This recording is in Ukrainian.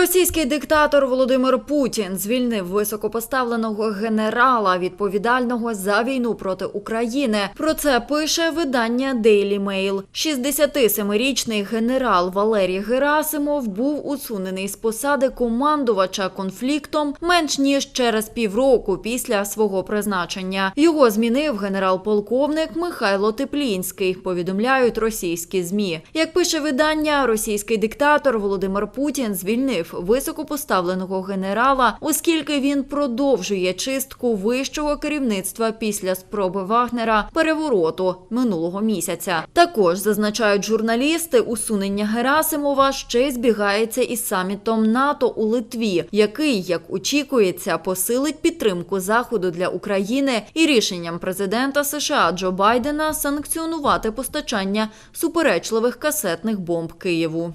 Російський диктатор Володимир Путін звільнив високопоставленого генерала, відповідального за війну проти України. Про це пише видання Daily Mail. 67-річний генерал Валерій Герасимов був усунений з посади командувача конфліктом менш ніж через півроку після свого призначення. Його змінив генерал-полковник Михайло Теплінський. Повідомляють російські змі. Як пише видання, російський диктатор Володимир Путін звільнив високопоставленого генерала, оскільки він продовжує чистку вищого керівництва після спроби Вагнера перевороту минулого місяця. Також зазначають журналісти, усунення Герасимова ще збігається із самітом НАТО у Литві, який, як очікується, посилить підтримку заходу для України і рішенням президента США Джо Байдена санкціонувати постачання суперечливих касетних бомб Києву.